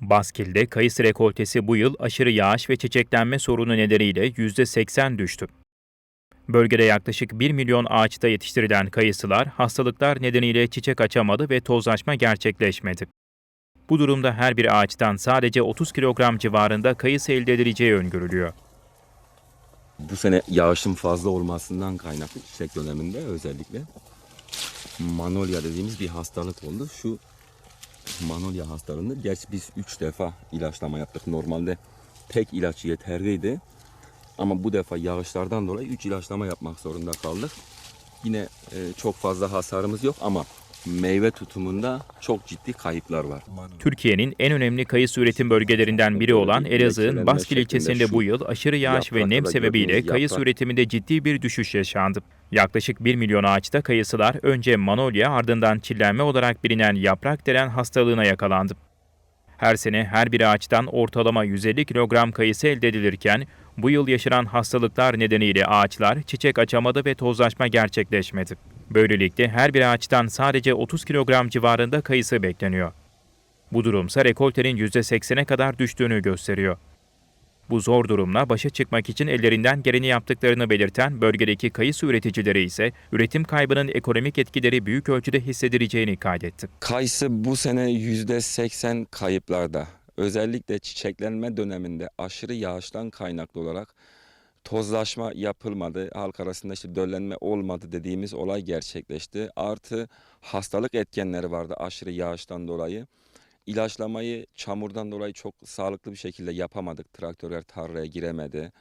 Baskil'de kayısı rekoltesi bu yıl aşırı yağış ve çiçeklenme sorunu nedeniyle %80 düştü. Bölgede yaklaşık 1 milyon ağaçta yetiştirilen kayısılar hastalıklar nedeniyle çiçek açamadı ve tozlaşma gerçekleşmedi. Bu durumda her bir ağaçtan sadece 30 kilogram civarında kayısı elde edileceği öngörülüyor. Bu sene yağışın fazla olmasından kaynaklı çiçek döneminde özellikle manolya dediğimiz bir hastalık oldu. Şu manolya hastalığında gerçi biz 3 defa ilaçlama yaptık. Normalde tek ilaç yeterliydi. Ama bu defa yağışlardan dolayı 3 ilaçlama yapmak zorunda kaldık. Yine e, çok fazla hasarımız yok ama meyve tutumunda çok ciddi kayıplar var. Türkiye'nin en önemli kayısı üretim bölgelerinden biri olan Elazığ'ın Baskil ilçesinde bu yıl aşırı yağış ve nem sebebiyle kayısı üretiminde ciddi bir düşüş yaşandı. Yaklaşık 1 milyon ağaçta kayısılar önce manolya ardından çillenme olarak bilinen yaprak delen hastalığına yakalandı. Her sene her bir ağaçtan ortalama 150 kilogram kayısı elde edilirken bu yıl yaşanan hastalıklar nedeniyle ağaçlar çiçek açamadı ve tozlaşma gerçekleşmedi. Böylelikle her bir ağaçtan sadece 30 kilogram civarında kayısı bekleniyor. Bu durumsa rekoltenin %80'e kadar düştüğünü gösteriyor. Bu zor durumla başa çıkmak için ellerinden geleni yaptıklarını belirten bölgedeki kayısı üreticileri ise üretim kaybının ekonomik etkileri büyük ölçüde hissedileceğini kaydetti. Kayısı bu sene %80 kayıplarda. Özellikle çiçeklenme döneminde aşırı yağıştan kaynaklı olarak tozlaşma yapılmadı. Halk arasında işte döllenme olmadı dediğimiz olay gerçekleşti. Artı hastalık etkenleri vardı aşırı yağıştan dolayı. İlaçlamayı çamurdan dolayı çok sağlıklı bir şekilde yapamadık. Traktörler tarlaya giremedi.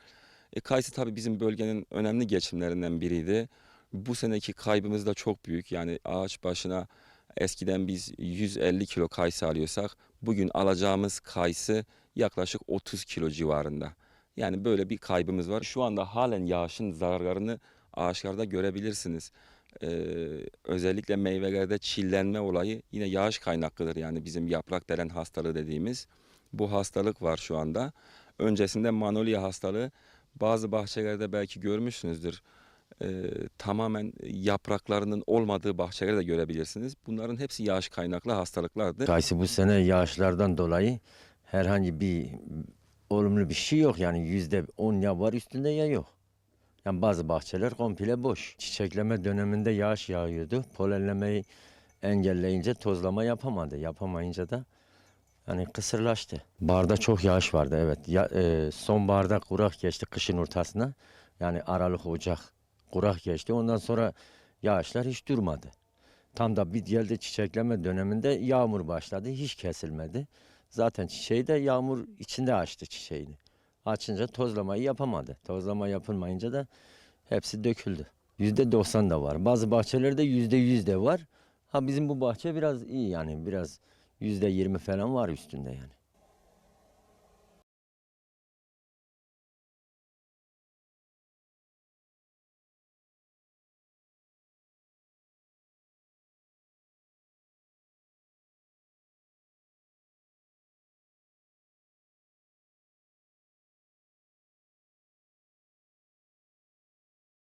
E, kayısı tabii bizim bölgenin önemli geçimlerinden biriydi. Bu seneki kaybımız da çok büyük. Yani ağaç başına eskiden biz 150 kilo kayısı alıyorsak bugün alacağımız kayısı yaklaşık 30 kilo civarında. Yani böyle bir kaybımız var. Şu anda halen yağışın zararlarını ağaçlarda görebilirsiniz. Ee, özellikle meyvelerde çillenme olayı yine yağış kaynaklıdır. Yani bizim yaprak delen hastalığı dediğimiz bu hastalık var şu anda. Öncesinde manolya hastalığı bazı bahçelerde belki görmüşsünüzdür. Ee, tamamen yapraklarının olmadığı bahçeleri de görebilirsiniz. Bunların hepsi yağış kaynaklı hastalıklardır. Kayısı bu sene yağışlardan dolayı herhangi bir olumlu bir şey yok. Yani yüzde on ya var üstünde ya yok. Yani bazı bahçeler komple boş. Çiçekleme döneminde yağış yağıyordu. Polenlemeyi engelleyince tozlama yapamadı. Yapamayınca da yani kısırlaştı. Barda çok yağış vardı evet. Ya, e, sonbaharda kurak geçti kışın ortasına. Yani Aralık, Ocak kurak geçti. Ondan sonra yağışlar hiç durmadı. Tam da bir geldi çiçekleme döneminde yağmur başladı. Hiç kesilmedi. Zaten çiçeği de yağmur içinde açtı çiçeğini. Açınca tozlamayı yapamadı. Tozlama yapılmayınca da hepsi döküldü. Yüzde doksan da var. Bazı bahçelerde yüzde yüz de var. Ha bizim bu bahçe biraz iyi yani biraz yüzde yirmi falan var üstünde yani.